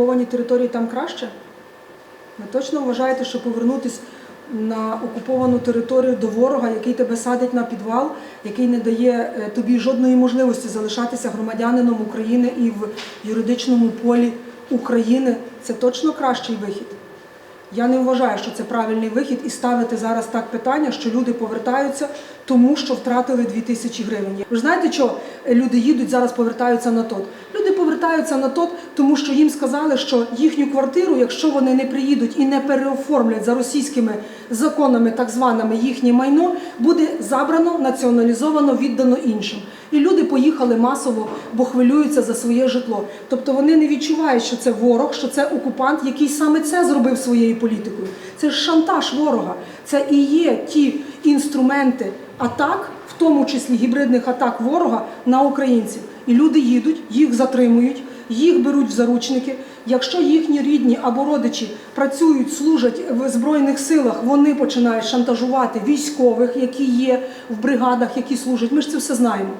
окупованій території там краще? Ви точно вважаєте, що повернутися на окуповану територію до ворога, який тебе садить на підвал, який не дає е, тобі жодної можливості залишатися громадянином України і в юридичному полі України, це точно кращий вихід? Я не вважаю, що це правильний вихід і ставити зараз так питання, що люди повертаються, тому що втратили 2 тисячі гривень. Ви ж знаєте, що люди їдуть зараз, повертаються на тот? Повертаються на тот, тому що їм сказали, що їхню квартиру, якщо вони не приїдуть і не переоформлять за російськими законами, так званими їхнє майно, буде забрано, націоналізовано, віддано іншим. І люди поїхали масово, бо хвилюються за своє житло. Тобто вони не відчувають, що це ворог, що це окупант, який саме це зробив своєю політикою. Це ж шантаж ворога. Це і є ті інструменти атак, в тому числі гібридних атак ворога на українців. І люди їдуть, їх затримують, їх беруть в заручники. Якщо їхні рідні або родичі працюють, служать в збройних силах, вони починають шантажувати військових, які є в бригадах, які служать. Ми ж це все знаємо.